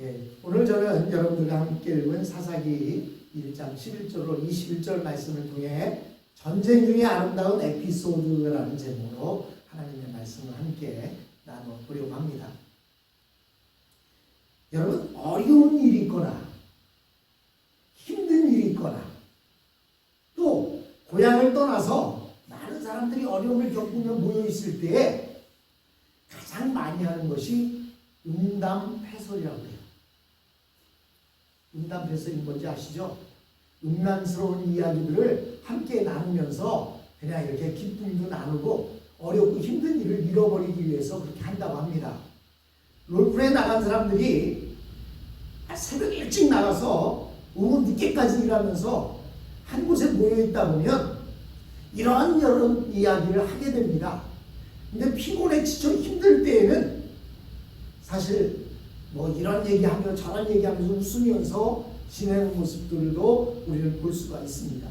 예, 오늘 저는 여러분들과 함께 읽은 사사기 1장 11절로 21절 말씀을 통해 전쟁 중의 아름다운 에피소드라는 제목으로 하나님의 말씀을 함께 나눠보려고 합니다. 여러분, 어려운 일이 있거나 힘든 일이 있거나 또 고향을 떠나서 많은 사람들이 어려움을 겪으며 모여 있을 때에 가장 많이 하는 것이 음담패설이라고 해요. 음담패설인 뭔지 아시죠? 음란스러운 이야기들을 함께 나누면서 그냥 이렇게 기쁨도 나누고 어렵고 힘든 일을 잃어버리기 위해서 그렇게 한다고 합니다. 롤플에 나간 사람들이 새벽 일찍 나가서 오후 늦게까지 일하면서 한 곳에 모여 있다 보면 이런 이런 이야기를 하게 됩니다. 근데 피곤해 지쳐 힘들 때에는 사실 뭐 이런 얘기하며 저런 얘기하면서 웃으면서 지내는 모습들도 우리는 볼 수가 있습니다.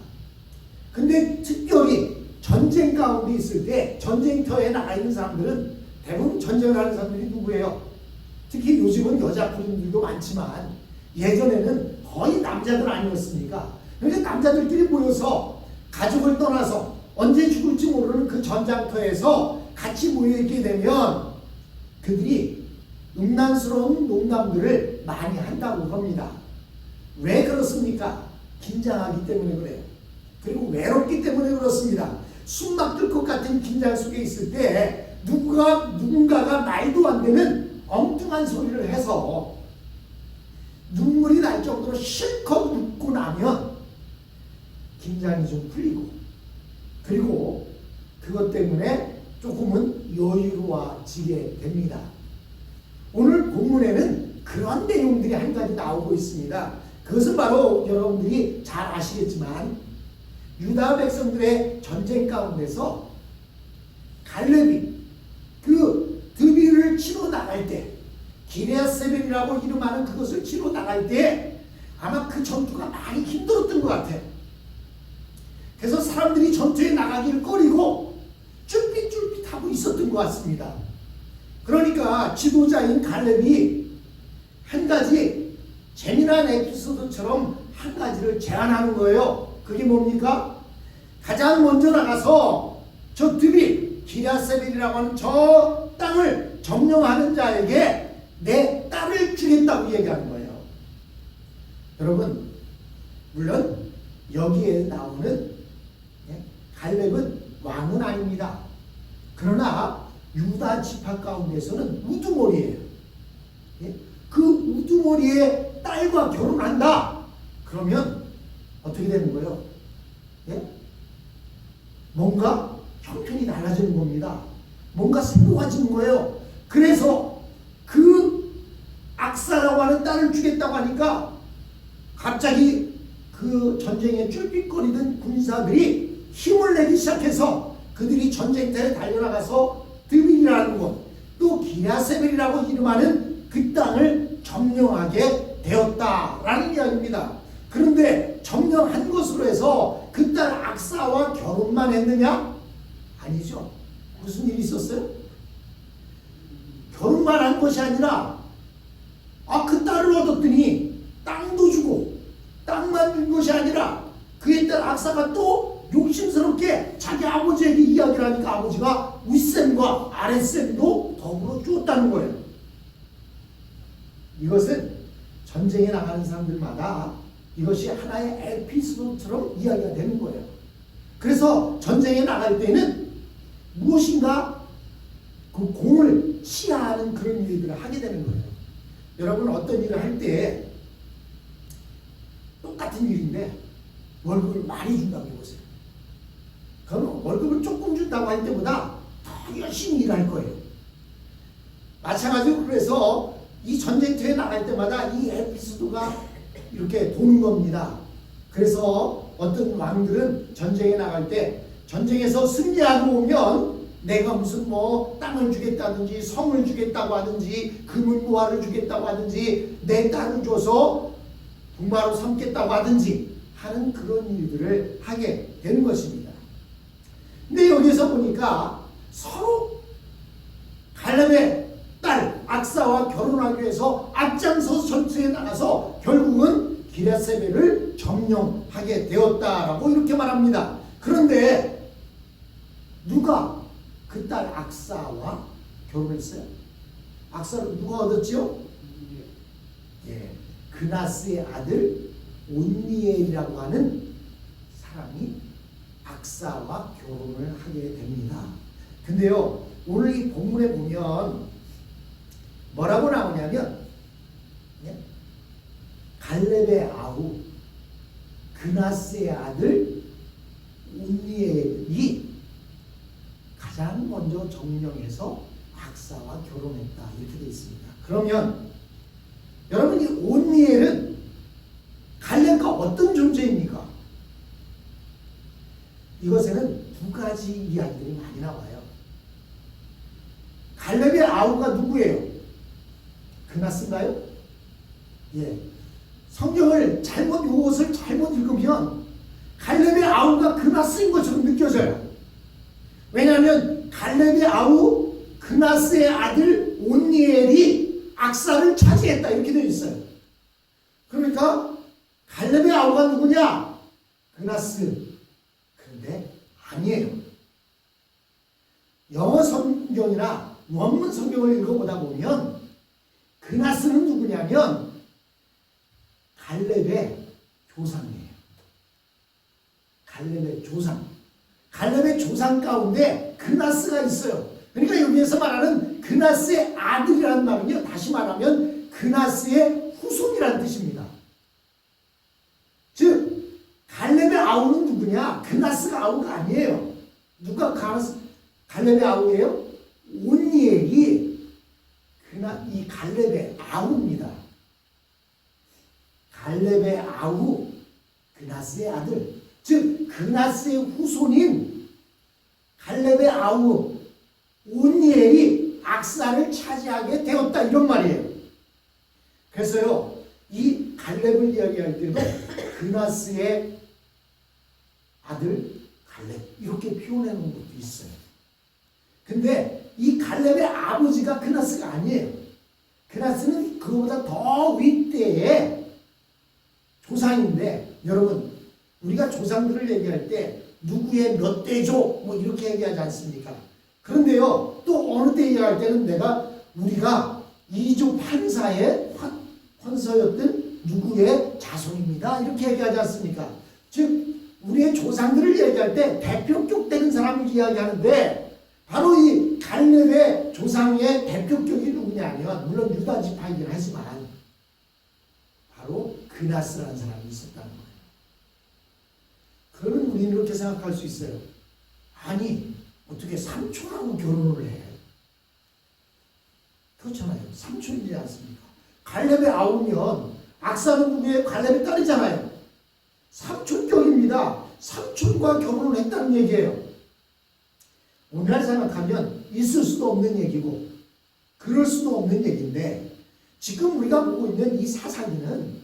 근데 특별히 전쟁 가운데 있을 때 전쟁터에 나가 있는 사람들은 대부분 전쟁을 하는 사람들이 누구예요? 특히 요즘은 여자 군인들도 많지만 예전에는 거의 남자들 아니었습니까? 그러니까 남자들끼리 모여서 가족을 떠나서 언제 죽을지 모르는 그 전장터에서 같이 모여있게 되면 그들이 음란스러운 농담들을 많이 한다고 합니다. 왜 그렇습니까? 긴장하기 때문에 그래요. 그리고 외롭기 때문에 그렇습니다. 숨 막힐 것 같은 긴장 속에 있을 때 누가 누군가가 말도 안 되는 엉뚱한 소리를 해서 눈물이 날 정도로 실컷 웃고 나면 긴장이 좀 풀리고 그리고 그것 때문에 조금은 여유로워지게 됩니다. 오늘 본문에는 그런 내용들이 한 가지 나오고 있습니다. 그것은 바로 여러분들이 잘 아시겠지만 유다 백성들의 전쟁 가운데서 갈렙이 그 드비를 치러 나갈 때 기레아세벨이라고 이름하는 그것을 치러 나갈 때 아마 그 전투가 많이 힘들었던 것 같아요. 그래서 사람들이 전투에 나가기를 꺼리고 쫄깃쫄깃하고 있었던 것 같습니다. 그러니까 지도자인 갈렙이 한 가지 재미난 에피소드처럼 한 가지를 제안하는 거예요. 그게 뭡니까? 가장 먼저 나가서 저 드비 기라세벨이라고 하는 저 땅을 점령하는 자에게 내 딸을 주겠다고 얘기하는 거예요. 여러분, 물론 여기에 나오는 예, 갈렙은 왕은 아닙니다. 그러나 유다 지파 가운데서는 우두머리예요. 예? 그 우두머리의 딸과 결혼한다. 그러면 어떻게 되는 거예요? 예? 뭔가 형편이 달라지는 겁니다. 뭔가 새로워지는 거예요. 그래서 그 악사라고 하는 딸을 주겠다고 하니까 갑자기 그 전쟁에 쫄깃거리던 군사들이 힘을 내기 시작해서 그들이 전쟁터에 달려나가서 드빌이라는 곳, 또 기냐세벨이라고 이름하는 그 땅을 점령하게 되었다라는 이야기입니다. 그런데 점령한 것으로 해서 그 딸 악사와 결혼만 했느냐? 아니죠. 무슨 일이 있었어요? 결혼만 한 것이 아니라 아 그 딸을 얻었더니 땅도 주고 땅만 준 것이 아니라 그의 딸 악사가 또 욕심스럽게 자기 아버지에게 이야기를 하니까 아버지가 윗셈과 아랫셈도 더불어 주었다는 거예요. 이것은 전쟁에 나가는 사람들마다 이것이 하나의 에피소드처럼 이야기가 되는 거예요. 그래서 전쟁에 나갈 때는 무엇인가 그 공을 치하하는 그런 일들을 하게 되는 거예요. 여러분 어떤 일을 할 때 똑같은 일인데 월급을 많이 준다고 해보세요. 그럼 월급을 조금 준다고 할 때보다 더 열심히 일할 거예요. 마찬가지로 그래서 이 전쟁터에 나갈 때마다 이 에피소드가 이렇게 도는 겁니다. 그래서 어떤 왕들은 전쟁에 나갈 때 전쟁에서 승리하고 오면 내가 무슨 뭐 땅을 주겠다든지 성을 주겠다고 하든지 금은보화를 주겠다고 하든지 내 딸을 줘서 부마로 삼겠다고 하든지 하는 그런 일들을 하게 되는 것입니다. 근데 여기서 보니까 서로 갈렙의 딸 악사와 결혼하기 위해서 앞장서 전투에 나가서 결국은 기레세벨을 점령하게 되었다라고 이렇게 말합니다. 그런데 누가 그 딸 악사와 결혼했어요? 악사를 누가 얻었지요? 예, 그나스의 아들 온니엘이라고 하는 사람이 악사와 결혼을 하게 됩니다. 근데요, 오늘 이 본문에 보면 뭐라고 나오냐면 예? 갈렙의 아우 그나스의 아들 온니엘이 가장 먼저 정령해서 악사와 결혼했다 이렇게 되어 있습니다. 그러면 여러분 이 온니엘은 갈렙과 어떤 존재입니까? 이것에는 두 가지 이야기들이 많이 나와요. 갈렙의 아우가 누구예요? 그나스인가요? 예. 성경을 잘못 이것을 잘못 읽으면 갈렙의 아우가 그나스인 것처럼 느껴져요. 왜냐하면 갈렙의 아우 그나스의 아들 온니엘이 악사를 차지했다 이렇게 되어 있어요. 그러니까 갈렙의 아우가 누구냐? 그나스. 그런데 아니에요. 영어 성경이나 원문 성경을 읽어보다 보면 그나스는 누구냐면 갈렙의 조상이에요. 갈렙의 조상. 갈렙의 조상 가운데 그나스가 있어요. 그러니까 여기에서 말하는 그나스의 아들이라는 말은요. 다시 말하면 그나스의 후손이라는 뜻입니다. 즉 갈렙의 아우는 그나스가 아우가 아니에요. 누가 갈렙의 아우예요? 온니엘이 그나 이 갈렙의 아우입니다. 갈렙의 아우 그나스의 아들 즉 그나스의 후손인 갈렙의 아우 온니엘이 악사를 차지하게 되었다 이런 말이에요. 그래서요 이 갈렙을 이야기할 때도 그나스의 아들 갈렙 이렇게 표현해 놓은 것도 있어요. 근데 이 갈렙의 아버지가 그나스가 아니에요. 그나스는 그보다 더 윗대의 조상인데 여러분 우리가 조상들을 얘기할 때 누구의 몇 대조 뭐 이렇게 얘기하지 않습니까? 그런데요 또 어느 때 얘기할 때는 내가 우리가 이조 판사의 판, 판서였던 누구의 자손입니다 이렇게 얘기하지 않습니까? 즉 우리의 조상들을 얘기할 때 대표격 되는 사람을 이야기하는데 바로 이 갈렙의 조상의 대표격이 누구냐면 물론 유다 지파이긴 하지만 바로 그나스라는 사람이 있었다는 거예요. 그러면 우리는 이렇게 생각할 수 있어요. 아니 어떻게 삼촌하고 결혼을 해? 그렇잖아요. 삼촌이지 않습니까? 갈렙의 아우면 악사는 누구예요? 갈렙의 딸이잖아요. 삼촌격입니다. 삼촌과 결혼을 했다는 얘기예요. 오늘날 생각하면 있을 수도 없는 얘기고 그럴 수도 없는 얘기인데 지금 우리가 보고 있는 이 사사기는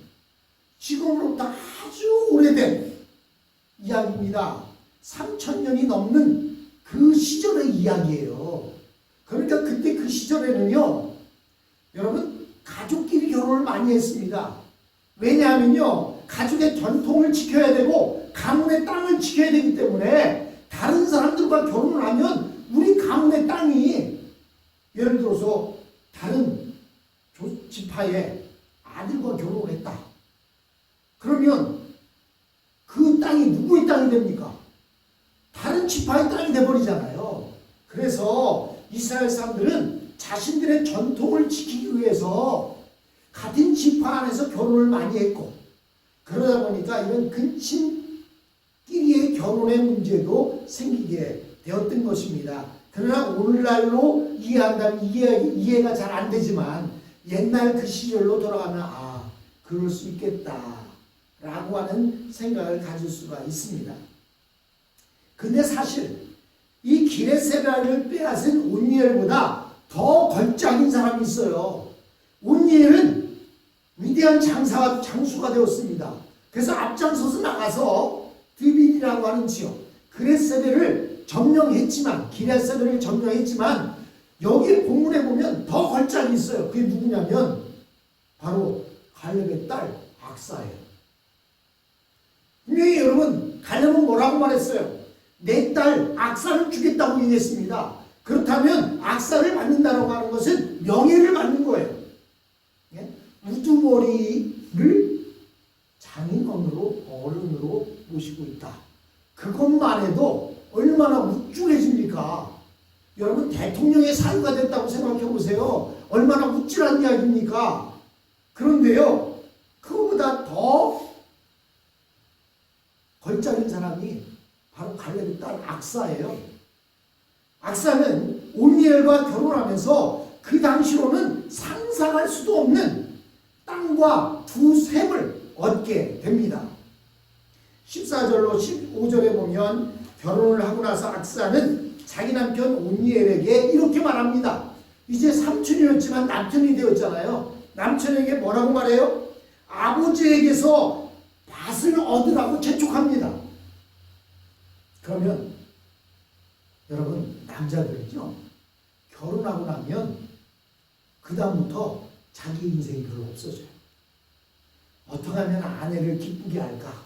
지금으로부터 아주 오래된 이야기입니다. 3천년이 넘는 그 시절의 이야기예요. 그러니까 그때 그 시절에는요, 여러분, 가족끼리 결혼을 많이 했습니다. 왜냐하면요, 가족의 전통을 지켜야 되고, 가문의 땅을 지켜야 되기 때문에, 다른 사람들과 결혼을 하면, 우리 가문의 땅이, 예를 들어서, 다른 조, 지파의 아들과 결혼을 했다. 그러면, 그 땅이 누구의 땅이 됩니까? 다른 지파의 땅이 돼버리잖아요. 그래서 이스라엘 사람들은 자신들의 전통을 지키기 위해서 같은 지파 안에서 결혼을 많이 했고 그러다 보니까 이런 근친끼리의 결혼의 문제도 생기게 되었던 것입니다. 그러나 오늘날로 이해한다면 이해, 이해가 잘 안 되지만 옛날 그 시절로 돌아가면 아 그럴 수 있겠다 라고 하는 생각을 가질 수가 있습니다. 근데 사실 이 기레세라를 빼앗은 온니엘보다 더 걸작인 사람이 있어요. 온니엘은 위대한 장사와 장수가 되었습니다. 그래서 앞장서서 나가서 드빌이라고 하는 지역 그레세벨을 점령했지만 기레세벨을 점령했지만 여기 본문에 보면 더 걸작이 있어요. 그게 누구냐면 바로 갈렙의 딸 악사예요. 분명히 여러분 갈렙은 뭐라고 말했어요? 내 딸 악사를 주겠다고 얘기했습니다. 그렇다면 악사를 받는다라고 하는 것은 명예를 받는 거예요. 예? 우두머리를 장인어른으로 어른으로 모시고 있다. 그것만 해도 얼마나 우쭐해집니까? 여러분 대통령의 사유가 됐다고 생각해 보세요. 얼마나 우쭐한 이야기입니까? 그런데요, 그거보다 더 걸작인 사람이 바로 갈렙의 딸 악사예요. 악사는 온니엘과 결혼하면서 그 당시로는 상상할 수도 없는 땅과 두 샘을 얻게 됩니다. 14절로 15절에 보면 결혼을 하고 나서 악사는 자기 남편 온니엘에게 이렇게 말합니다. 이제 삼촌이었지만 남편이 되었잖아요. 남편에게 뭐라고 말해요? 아버지에게서 밭을 얻으라고 재촉합니다. 그러면 여러분 남자들은요 결혼하고 나면 그 다음부터 자기 인생이 별로 없어져요. 어떻게 하면 아내를 기쁘게 할까?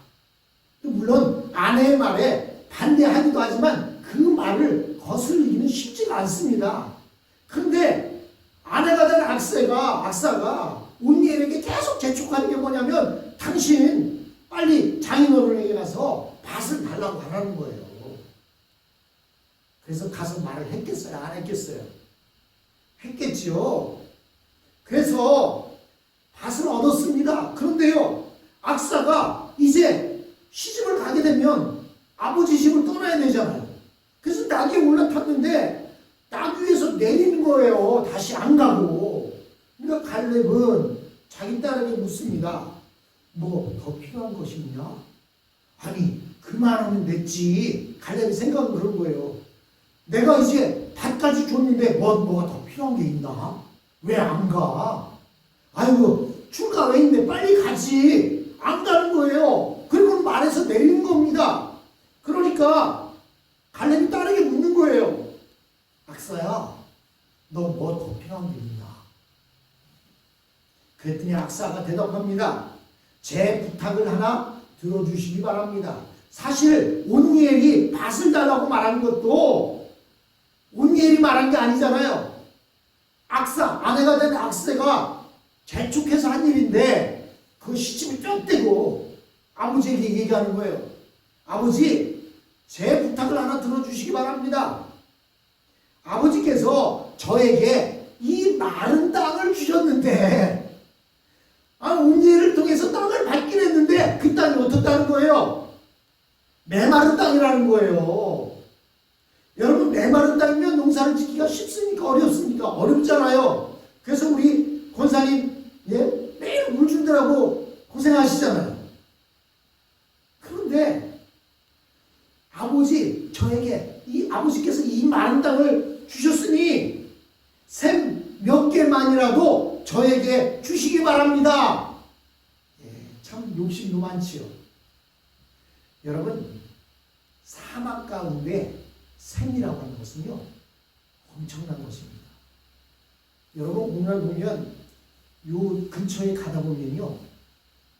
또 물론 아내의 말에 반대하기도 하지만 그 말을 거슬리기는 쉽지가 않습니다. 그런데 아내가 된 악사가 악사가 온니엘에게 계속 재촉하는 게 뭐냐면 당신 빨리 장인어른에게 가서 밭을 달라고 하라는 거예요. 그래서 가서 말을 했겠어요? 안 했겠어요? 했겠지요. 그래서 밭을 얻었습니다. 그런데요, 악사가 이제 시집을 가게 되면 아버지 집을 떠나야 되잖아요. 그래서 낙에 올라탔는데 낙 위에서 내리는 거예요. 다시 안 가고. 그러니까 갈렙은 자기 딸에게 묻습니다. 뭐 더 필요한 것이 있냐? 아니 그만하면 됐지. 갈렙이 생각은 그런 거예요. 내가 이제 밭까지 줬는데 뭐, 뭐가 더 필요한 게 있나? 왜 안 가? 아이고 출가 왜 있는데 빨리 가지. 안 가는 거예요. 그리고 말해서 내리는 겁니다. 그러니까 갈렙이 딸에게 묻는 거예요. 악사야, 너 뭐 더 필요한 게 있나? 그랬더니 악사가 대답합니다. 제 부탁을 하나 들어주시기 바랍니다. 사실 온니엘이 밭을 달라고 말한 것도 온니엘이 말한 게 아니잖아요. 악사, 아내가 된 악세가 재촉해서 한 일인데 그 시집을 쫓대고 아버지에게 얘기하는 거예요. 아버지, 제 부탁을 하나 들어주시기 바랍니다. 아버지께서 저에게 이 마른 땅을 주셨는데 아, 온니엘을 통해서 땅을 받긴 했는데 그 땅이 어떻다는 거예요? 메마른 땅이라는 거예요. 농사를 짓기가 쉽습니까? 어렵습니까? 어렵잖아요. 그래서 우리 권사님 예? 매일 물 준다고 고생하시잖아요. 그런데 아버지 저에게 이 아버지께서 이 많은 땅을 주셨으니 샘 몇 개만이라도 저에게 주시기 바랍니다. 예, 참 욕심도 많지요. 여러분 사막 가운데 샘이라고 하는 것은요 엄청난 것입니다. 여러분 오늘 보면 요 근처에 가다 보면요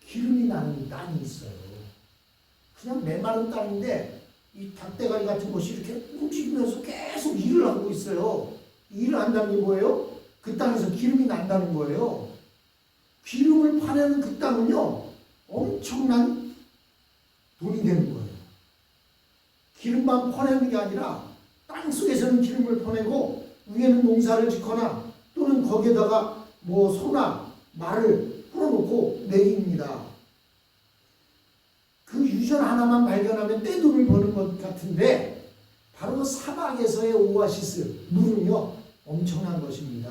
기름이 나는 땅이 있어요. 그냥 메마른 땅인데 이 닭대가리 같은 것이 이렇게 움직이면서 계속 일을 하고 있어요. 일을 한다는 게 뭐예요? 그 땅에서 기름이 난다는 거예요. 기름을 파내는 그 땅은요 엄청난 돈이 되는 거예요. 기름만 퍼내는 게 아니라 땅 속에서는 기름을 퍼내고 위에는 농사를 짓거나 또는 거기에다가 뭐 소나 말을 풀어놓고 내립니다. 그 유전 하나만 발견하면 떼돈을 버는 것 같은데 바로 사막에서의 오아시스 물은요 엄청난 것입니다.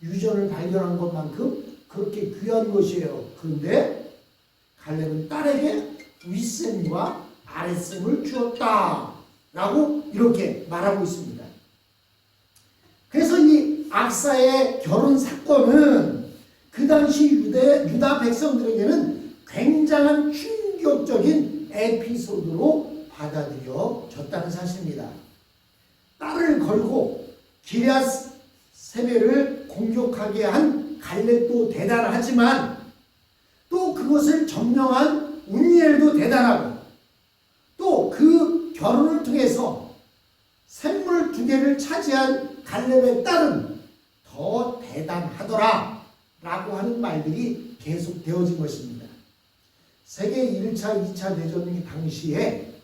유전을 발견한 것만큼 그렇게 귀한 것이에요. 그런데 갈렙은 딸에게 윗셈과 아랫셈을 주었다. 라고 이렇게 말하고 있습니다. 그래서 이 악사의 결혼 사건은 그 당시 유대, 유다 백성들에게는 굉장한 충격적인 에피소드로 받아들여졌다는 사실입니다. 딸을 걸고 기리아스 세배를 공격하게 한 갈렙도 대단하지만 또 그것을 점령한 운니엘도 대단하고 또 그 결혼을 통해서 샘물 두 개를 차지한 갈렙의 딸은 더 대단하더라 라고 하는 말들이 계속 되어진 것입니다. 세계 1차, 2차 대전 당시에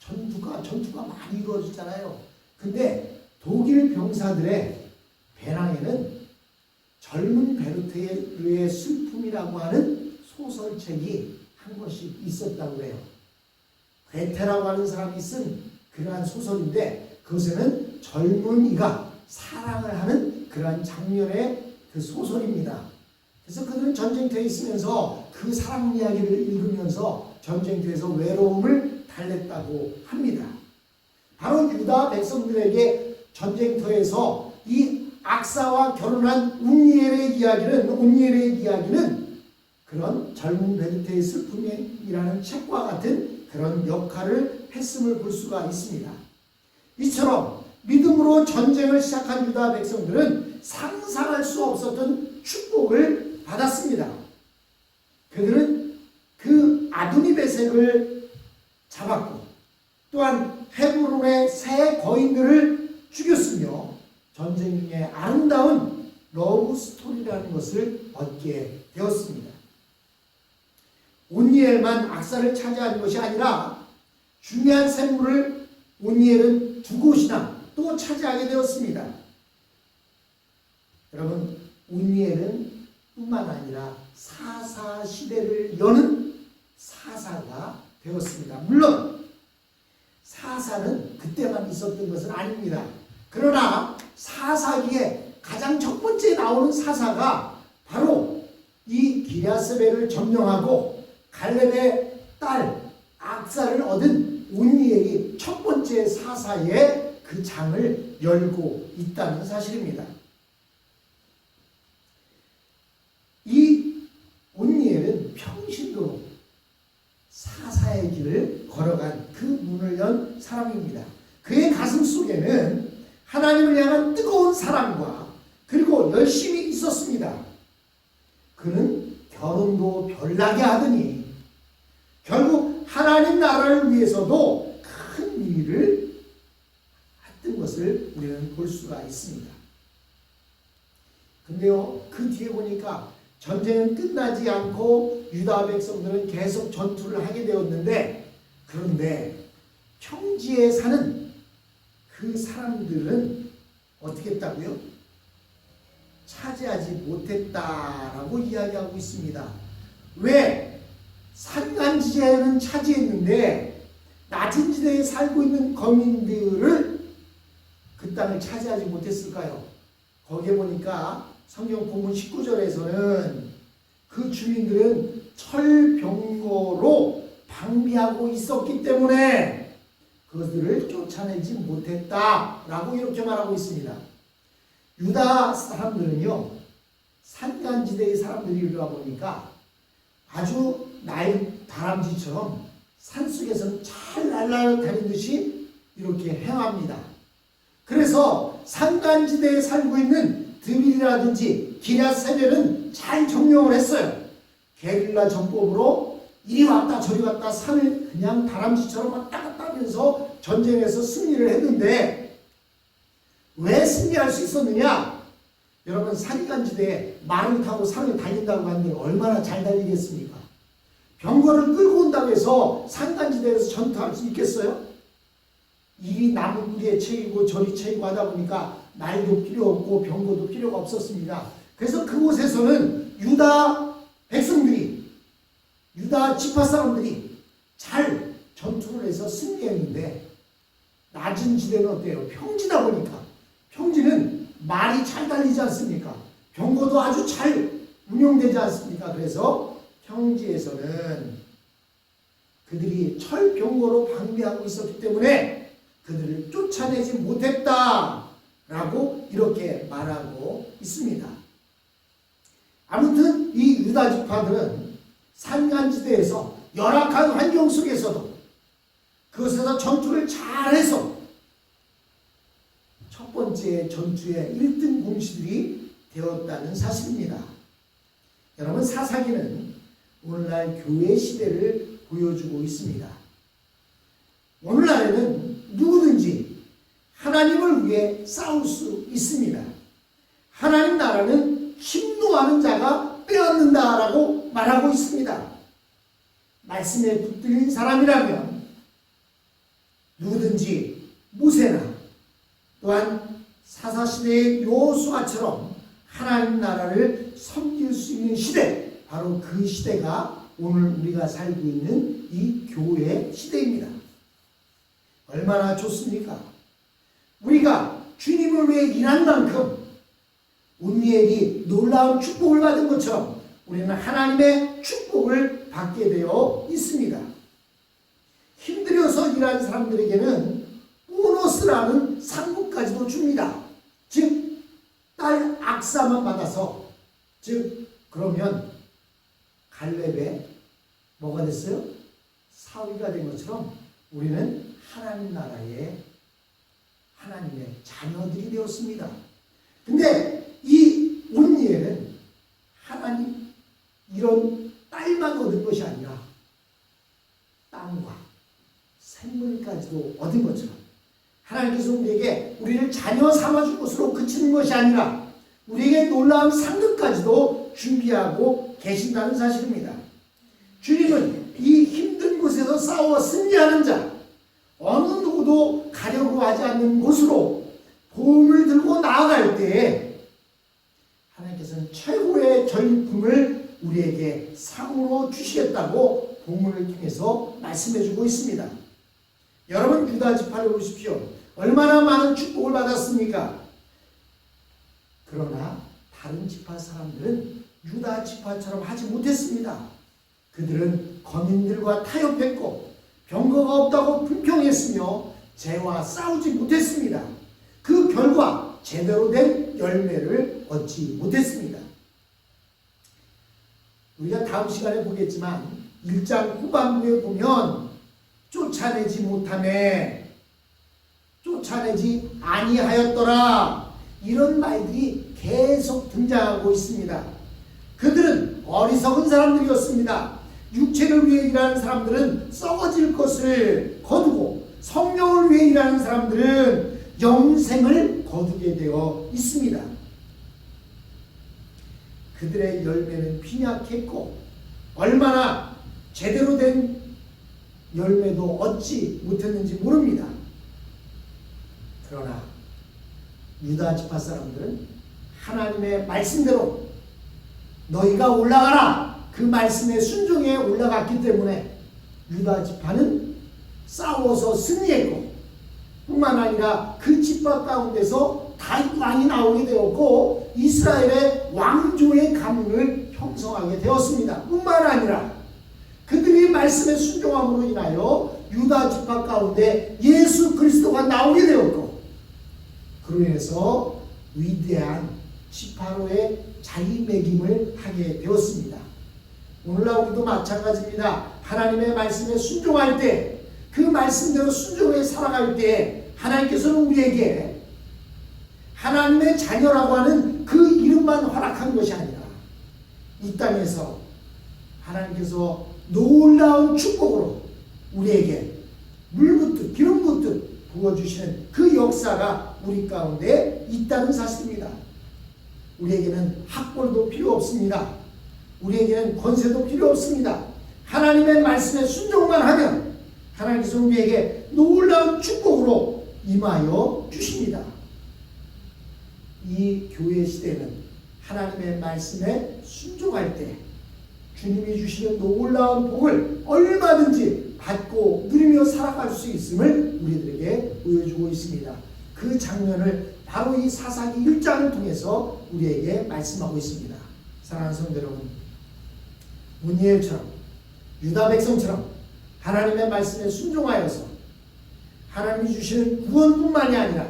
전투가 전투가 많이 이루어졌잖아요. 근데 독일 병사들의 배낭에는 젊은 베르테르의 슬픔이라고 하는 소설책이 한 것이 있었다고 해요. 괴테라고 하는 사람이 쓴 그러한 소설인데 그것에는 젊은이가 사랑을 하는 그러한 장면의 그 소설입니다. 그래서 그들은 전쟁터에 있으면서 그 사랑 이야기를 읽으면서 전쟁터에서 외로움을 달랬다고 합니다. 바로 유다 백성들에게 전쟁터에서 이 악사와 결혼한 운니엘의 이야기는 운니엘의 이야기는 그런 젊은 베르테의 슬픔이라는 책과 같은 그런 역할을 했음을 볼 수가 있습니다. 이처럼 믿음으로 전쟁을 시작한 유다 백성들은 상상할 수 없었던 축복을 받았습니다. 그들은 그 아두니 베색을 잡았고 또한 헤브론의 새 거인들을 죽였으며 전쟁 중에 아름다운 러브 스토리라는 것을 얻게 되었습니다. 온니엘만 악사를 차지한 것이 아니라 중요한 샘물을 온니엘은 두 곳이나 또 차지하게 되었습니다. 여러분, 온니엘은 뿐만 아니라 사사 시대를 여는 사사가 되었습니다. 물론 사사는 그때만 있었던 것은 아닙니다. 그러나 사사기에 가장 첫 번째 나오는 사사가 바로 이 기랴스베를 점령하고 갈렙의 딸 악사를 얻은 온니엘이 첫 번째 사사의 그 장을 열고 있다는 사실입니다. 이 온니엘은 평신도로 사사의 길을 걸어간 그 문을 연 사람입니다. 그의 가슴 속에는 하나님을 향한 뜨거운 사랑과 그리고 열심히 있었습니다. 그는 결혼도 별나게 하더니 결국 하나님 나라를 위해서도 큰 일을 했던 것을 우리는 볼 수가 있습니다. 근데요, 그 뒤에 보니까 전쟁은 끝나지 않고 유다 백성들은 계속 전투를 하게 되었는데 그런데 평지에 사는 그 사람들은 어떻게 했다고요? 차지하지 못했다라고 이야기하고 있습니다. 왜? 산간지대는 차지했는데 낮은 지대에 살고 있는 거민들을 그 땅을 차지하지 못했을까요? 거기에 보니까 성경 본문 19절에서는 그 주민들은 철병거로 방비하고 있었기 때문에 그것들을 쫓아내지 못했다라고 이렇게 말하고 있습니다. 유다 사람들은요, 산간지대의 사람들이다 보니까 아주 날 다람쥐처럼 산속에서 잘 날아다니듯이 이렇게 행합니다. 그래서 산간지대에 살고 있는 드빌이라든지 기랴세벨은 잘 점령을 했어요. 게릴라 전법으로 이리 왔다 저리 왔다 산을 그냥 다람쥐처럼 왔다 갔다 하면서 전쟁에서 승리를 했는데 왜 승리할 수 있었느냐? 여러분 산간지대에 말을 타고 산을 달린다고 하는데 얼마나 잘 달리겠습니까? 병거를 끌고 온다고 해서 산간지대에서 전투할 수 있겠어요? 이 나무구리에 채이고 저리 채이고 하다 보니까 말도 필요 없고 병거도 필요가 없었습니다. 그래서 그곳에서는 유다 백성들이 유다 지파 사람들이 잘 전투를 해서 승리했는데 낮은 지대는 어때요? 평지다 보니까 평지는 말이 잘 달리지 않습니까? 병거도 아주 잘 운용되지 않습니까? 그래서 평지에서는 그들이 철병거로 방비하고 있었기 때문에 그들을 쫓아내지 못했다 라고 이렇게 말하고 있습니다. 아무튼 이 유다 지파들은 산간지대에서 열악한 환경 속에서도 그것에서 전투를 잘해서 첫 번째 전투의 1등 공시들이 되었다는 사실입니다. 여러분 사사기는 오늘날 교회 시대를 보여주고 있습니다. 오늘날에는 누구든지 하나님을 위해 싸울 수 있습니다. 하나님 나라는 힘노하는 자가 빼앗는다라고 말하고 있습니다. 말씀에 붙들린 사람이라면 누구든지 모세나 또한 사사시대의 요수아처럼 하나님 나라를 섬길 수 있는 시대 바로 그 시대가 오늘 우리가 살고 있는 이 교회 시대입니다. 얼마나 좋습니까? 우리가 주님을 위해 일한 만큼 운니엘이 놀라운 축복을 받은 것처럼 우리는 하나님의 축복을 받게 되어 있습니다. 힘들어서 일하는 사람들에게는 보너스라는 상품까지도 줍니다. 즉, 딸 악사만 받아서, 즉, 그러면 갈렙에 뭐가 됐어요? 사위가 된 것처럼 우리는 하나님 나라의 하나님의 자녀들이 되었습니다. 근데 이 온니엘은 하나님 이런 딸만 얻은 것이 아니라 땅과 생물까지도 얻은 것처럼 하나님께서 우리에게 우리를 자녀 삼아준 것으로 그치는 것이 아니라 우리에게 놀라운 상급까지도 준비하고 계신다는 사실입니다. 주님은 이 힘든 곳에서 싸워 승리하는 자, 어느 누구도 가려고 하지 않는 곳으로 보험을 들고 나아갈 때에 하나님께서는 최고의 전리품을 우리에게 상으로 주시겠다고 본문을 통해서 말씀해 주고 있습니다. 여러분 유다 지파를 보십시오. 얼마나 많은 축복을 받았습니까? 그러나 다른 지파 사람들은 유다 지파처럼 하지 못했습니다. 그들은 거민들과 타협했고 병거가 없다고 불평했으며 죄와 싸우지 못했습니다. 그 결과 제대로 된 열매를 얻지 못했습니다. 우리가 다음 시간에 보겠지만 1장 후반부에 보면 쫓아내지 못함에 쫓아내지 아니하였더라 이런 말들이 계속 등장하고 있습니다. 그들은 어리석은 사람들이었습니다. 육체를 위해 일하는 사람들은 썩어질 것을 거두고 성령을 위해 일하는 사람들은 영생을 거두게 되어 있습니다. 그들의 열매는 빈약했고 얼마나 제대로 된 열매도 얻지 못했는지 모릅니다. 그러나 유다 지파 사람들은 하나님의 말씀대로 너희가 올라가라 그 말씀에 순종해 올라갔기 때문에 유다 지파는 싸워서 승리했고 뿐만 아니라 그 지파 가운데서 다윗 왕이 나오게 되었고 이스라엘의 왕조의 가문을 형성하게 되었습니다. 뿐만 아니라 그들이 말씀에 순종함으로 인하여 유다 지파 가운데 예수 그리스도가 나오게 되었고 그로 인해서 위대한 지파로의 자리매김을 하게 되었습니다. 오늘날 우리도 마찬가지입니다. 하나님의 말씀에 순종할 때 그 말씀대로 순종해 살아갈 때 하나님께서는 우리에게 하나님의 자녀라고 하는 그 이름만 허락한 것이 아니라 이 땅에서 하나님께서 놀라운 축복으로 우리에게 물 붓듯 기름 붓듯 부어주시는 그 역사가 우리 가운데 있다는 사실입니다. 우리에게는 학벌도 필요 없습니다. 우리에게는 권세도 필요 없습니다. 하나님의 말씀에 순종만 하면 하나님께서 우리에게 놀라운 축복으로 임하여 주십니다. 이 교회 시대는 하나님의 말씀에 순종할 때 주님이 주시는 놀라운 복을 얼마든지 받고 누리며 살아갈 수 있음을 우리들에게 보여주고 있습니다. 그 장면을 바로 이 사사기 1장을 통해서 우리에게 말씀하고 있습니다. 사랑하는 성도 여러분, 문예일처럼 유다 백성처럼 하나님의 말씀에 순종하여서 하나님이 주시는 구원뿐만이 아니라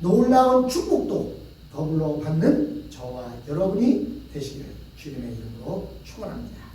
놀라운 축복도 더불어 받는 저와 여러분이 되시기를 주님의 이름으로 축원합니다.